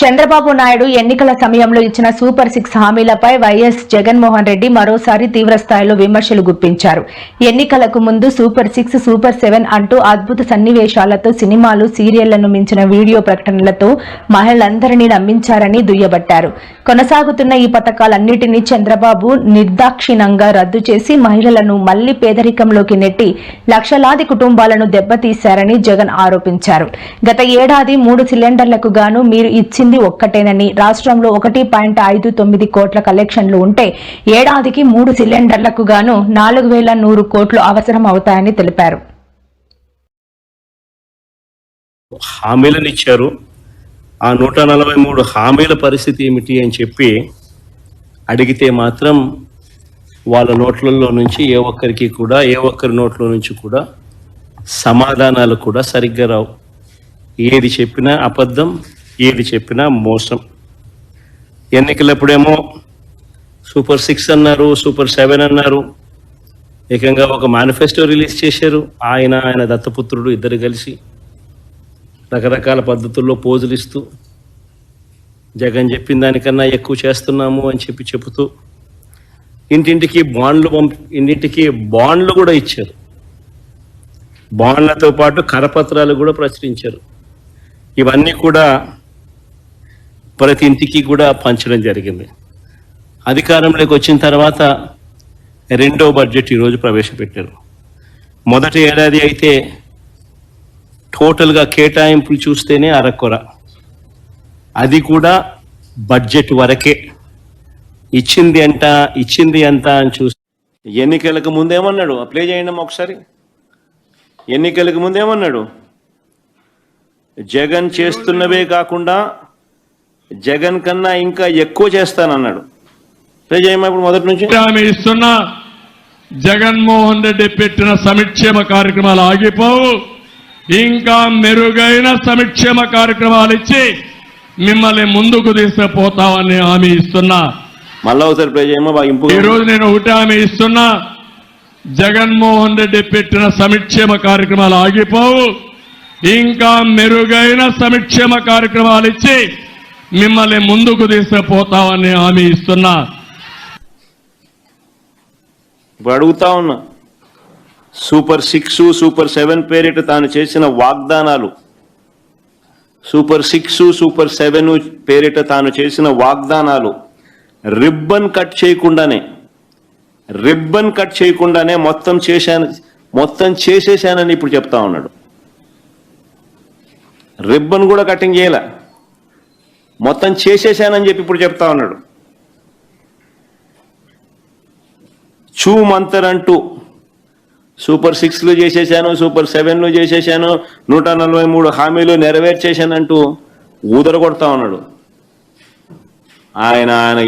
చంద్రబాబు నాయుడు ఎన్నికల సమయంలో ఇచ్చిన సూపర్ సిక్స్ హామీలపై వైఎస్ జగన్మోహన్ రెడ్డి మరోసారి తీవ్ర స్థాయిలో విమర్శలు గుప్పించారు. ఎన్నికలకు ముందు సూపర్ సిక్స్ సూపర్ సెవెన్ అంటూ అద్భుత సన్నివేశాలతో సినిమాలు సీరియళ్ళను మించిన వీడియో ప్రకటనలతో మహిళలందరినీ నమ్మించారని దుయ్యబట్టారు. కొనసాగుతున్న ఈ పథకాలన్నిటినీ చంద్రబాబు నిర్దాక్షిణంగా రద్దు చేసి మహిళలను మళ్ళీ పేదరికంలోకి నెట్టి లక్షలాది కుటుంబాలను దెబ్బతీశారని జగన్ ఆరోపించారు. గత ఏడాది మూడు సిలిండర్లకు గాను మీరు ఇచ్చింది ఒక్కటేనని. రాష్ట్రంలో ఒకటి పాయింట్ ఐదు తొమ్మిది కోట్ల కలెక్షన్లు ఉంటే ఏడాదికి మూడు సిలిండర్లకు గాను నాలుగు వేల నూరు కోట్లు అవసరం అవుతాయని తెలిపారు. హామీలను ఇచ్చారు. ఆ నూట నలభై మూడు హామీల పరిస్థితి ఏమిటి అని చెప్పి అడిగితే మాత్రం వాళ్ళ నోట్లలో నుంచి ఏ ఒక్కరికి కూడా ఏ ఒక్కరి నోట్లో నుంచి కూడా సమాధానాలు కూడా సరిగ్గా రావు. ఏది చెప్పినా అబద్ధం ఏది చెప్పినా మోసం. ఎన్నికలప్పుడేమో సూపర్ సిక్స్ అన్నారు సూపర్ సెవెన్ అన్నారు. ఏకంగా ఒక మేనిఫెస్టో రిలీజ్ చేశారు. ఆయన ఆయన దత్తపుత్రుడు ఇద్దరు కలిసి రకరకాల పద్ధతుల్లో పోజులు ఇస్తూ జగన్ చెప్పిన దానికన్నా ఎక్కువ చేస్తున్నాము అని చెప్పి చెబుతూ ఇంటింటికి బాండ్లు పంపి ఇంటింటికి బాండ్లు కూడా ఇచ్చారు. బాండ్లతో పాటు కరపత్రాలు కూడా ప్రచురించారు. ఇవన్నీ కూడా ప్రతి ఇంటికి కూడా పంచడం జరిగింది. అధికారంలోకి వచ్చిన తర్వాత రెండో బడ్జెట్ ఈరోజు ప్రవేశపెట్టారు. మొదటి ఏడాది అయితే టోటల్గా కేటాయింపులు చూస్తేనే అరకొర. అది కూడా బడ్జెట్ వరకే. ఇచ్చింది అంట ఇచ్చింది అంత అని చూస్తే ఎన్నికలకు ముందేమన్నాడు? అప్లై చేయండి ఒకసారి. ఎన్నికలకు ముందేమన్నాడు? జగన్ చేస్తున్నవే కాకుండా జగన్ కన్నా ఇంకా ఎక్కువ చేస్తానన్నాడు. చేయమ్మా ఇప్పుడు మొదటి నుంచి? హామీ ఇస్తున్న జగన్మోహన్ రెడ్డి పెట్టిన సంక్షేమ కార్యక్రమాలు ఆగిపోవు. ఇంకా మెరుగైన సంక్షేమ కార్యక్రమాలు ఇచ్చి మిమ్మల్ని ముందుకు తీసుకుపోతామని హామీ ఇస్తున్నా. మళ్ళా ఒకసారి ప్లే బాగా ఇంపు ఈ రోజు నేను ఒకటి హామీ ఇస్తున్నా జగన్మోహన్ రెడ్డి పెట్టిన సంక్షేమ కార్యక్రమాలు ఆగిపోవు. ఇంకా మెరుగైన సంక్షేమ కార్యక్రమాలు ఇచ్చి మిమ్మల్ని ముందుకు తీసుకుపోతామని హామీ ఇస్తున్నా. ఇప్పుడు అడుగుతా ఉన్నా. సూపర్ సిక్స్ సూపర్ సెవెన్ పేరిట తాను చేసిన వాగ్దానాలు. సూపర్ సిక్స్ సూపర్ సెవెన్ పేరిట తాను చేసిన వాగ్దానాలు. రిబ్బన్ కట్ చేయకుండానే రిబ్బన్ కట్ చేయకుండానే మొత్తం చేశాను మొత్తం చేసేసానని ఇప్పుడు చెప్తా ఉన్నాడు. రిబ్బన్ కూడా కటింగ్ చేయలే? మొత్తం చేసేసానని చెప్పి ఇప్పుడు చెప్తా ఉన్నాడు. చూ మంతర్ అంటూ సూపర్ సిక్స్లు చేసేసాను సూపర్ సెవెన్లు చేసేసాను నూట నలభై మూడు హామీలు నెరవేర్చేశానంటూ ఊదర కొడతా ఉన్నాడు. ఆయన ఆయన